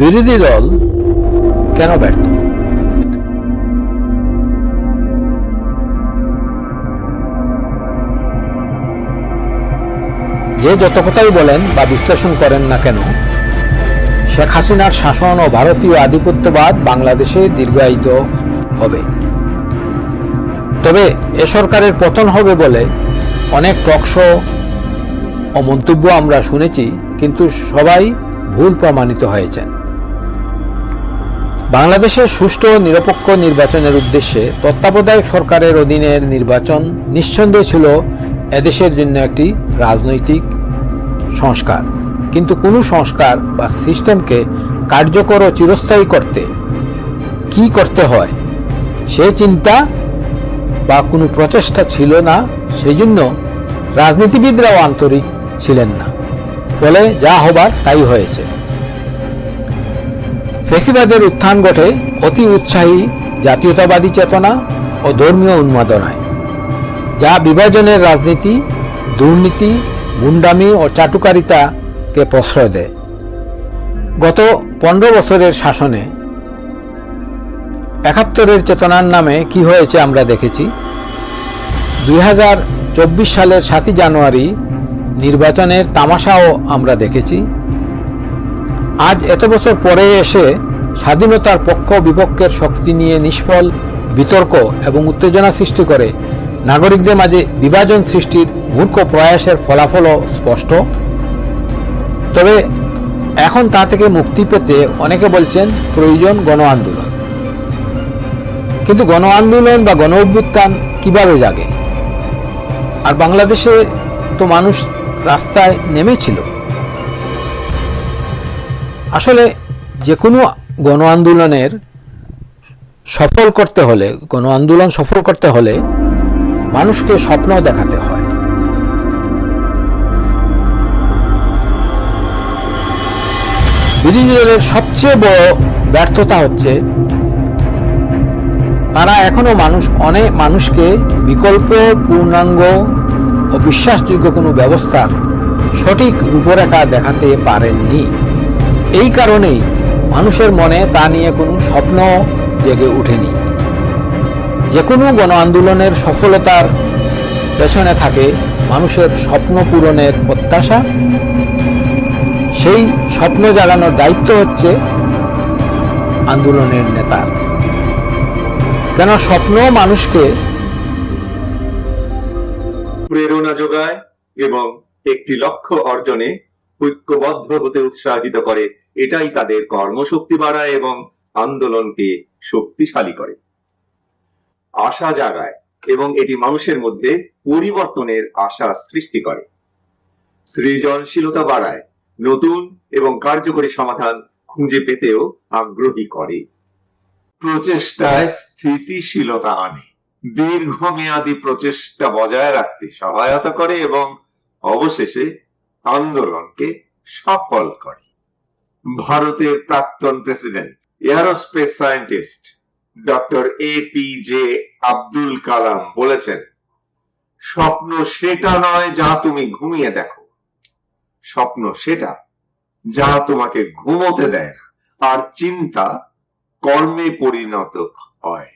বিরোধী দল কেন ব্যর্থ? যে যত কথাই বলেন বা বিশ্লেষণ করেন না কেন, শেখ হাসিনার শাসন ও ভারতীয় আধিপত্যবাদ বাংলাদেশে দীর্ঘায়িত হবে। তবে এ সরকারের পতন হবে বলে অনেক টকশো ও মন্তব্য আমরা শুনেছি, কিন্তু সবাই ভুল প্রমাণিত হয়েছেন। বাংলাদেশের সুষ্ঠু নিরপেক্ষ নির্বাচনের উদ্দেশ্যে তত্ত্বাবধায়ক সরকারের অধীনের নির্বাচন নিঃসন্দেহে ছিল এদেশের জন্য একটি রাজনৈতিক সংস্কার। কিন্তু কোনো সংস্কার বা সিস্টেমকে কার্যকর ও চিরস্থায়ী করতে কি করতে হয়, সে চিন্তা বা কোনো প্রচেষ্টা ছিল না সেই জন্য রাজনীতিবিদরাও আন্তরিক ছিলেন না। ফলে যা হবার তাই হয়েছে। ফেসিবাদের উত্থান ঘটে অতি উৎসাহী জাতীয়তাবাদী চেতনা ও ধর্মীয় উন্মাদনায়, যা বিভাজনের রাজনীতি, দুর্নীতি, গুন্ডামি ও চাটুকারিতাকে প্রশ্রয় দেয়। গত পনেরো বছরের শাসনে একাত্তরের চেতনার নামে কি হয়েছে আমরা দেখেছি। দুই হাজার চব্বিশ সালের সাতই জানুয়ারি নির্বাচনের তামাশাও আমরা দেখেছি। আজ এত বছর পরে এসে স্বাধীনতার পক্ষ বিপক্ষের শক্তি নিয়ে নিষ্ফল, বিতর্ক এবং উত্তেজনা সৃষ্টি করে। নাগরিকদের মাঝে বিভাজন সৃষ্টির মূর্খ প্রয়াসের ফলাফলও স্পষ্ট। তবে এখন তা থেকে মুক্তি পেতে অনেকে বলছেন প্রয়োজন গণ আন্দোলন কিন্তু গণ আন্দোলন বা গণ অভ্যুত্থান কীভাবে জাগে? আর বাংলাদেশে তো মানুষ রাস্তায় নেমেছিল। আসলে যে কোনো গণ আন্দোলনের সফল করতে হলে গণ আন্দোলন সফল করতে হলে মানুষকে স্বপ্ন দেখাতে হয়। বিরোধী দলের সবচেয়ে বড় ব্যর্থতা হচ্ছে, তারা এখনও মানুষ অনেক মানুষকে বিকল্প পূর্ণাঙ্গ ও বিশ্বাসযোগ্য কোনো ব্যবস্থার সঠিক রূপরেখা দেখাতে পারেননি। এই কারণেই মানুষের মনে তা নিয়ে কোনো স্বপ্ন জেগে ওঠেনি। যে কোনো গণ আন্দোলনের সফলতার পেছনে থাকে মানুষের স্বপ্ন পূরণের প্রত্যাশা। সেই স্বপ্ন জাগানোর দায়িত্ব হচ্ছে আন্দোলনের নেতার কেন স্বপ্ন মানুষকে প্রেরণা যোগায় এবং একটি লক্ষ্য অর্জনে ঐক্যবদ্ধ হতে উৎসাহিত করে, এটাই তাদের কর্মশক্তি বাড়ায় এবং আন্দোলনকে শক্তিশালী করে। আশা জাগায় এবং এটি মানুষের মধ্যে পরিবর্তনের আশা সৃষ্টি করে। সৃজনশীলতা বাড়ায়, নতুন এবং কার্যকরী সমাধান খুঁজে পেতেও আগ্রহী করে। প্রচেষ্টায় স্থিতিশীলতা আনে, দীর্ঘমেয়াদী প্রচেষ্টা বজায় রাখতে সহায়তা করে এবং অবশেষে আন্দোলনকে সফল করে। ভারতের প্রাক্তন president aerospace scientist doctor A P J Abdul Kalam বলেছেন, স্বপ্ন সেটা নয় যা তুমি ঘুমিয়ে দেখো। স্বপ্ন সেটা যা তোমাকে ঘুমোতে দেয় না। আর চিন্তা কর্মে পরিণত হয়।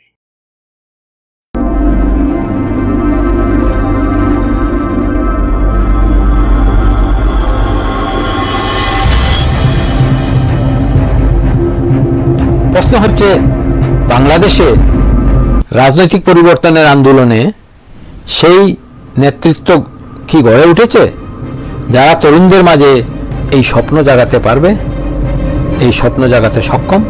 প্রশ্ন হচ্ছে, বাংলাদেশে রাজনৈতিক পরিবর্তনের আন্দোলনে সেই নেতৃত্ব কি গড়ে উঠেছে? যারা তরুণদের মাঝে এই স্বপ্ন জাগাতে পারবে, এই স্বপ্ন জাগাতে সক্ষম?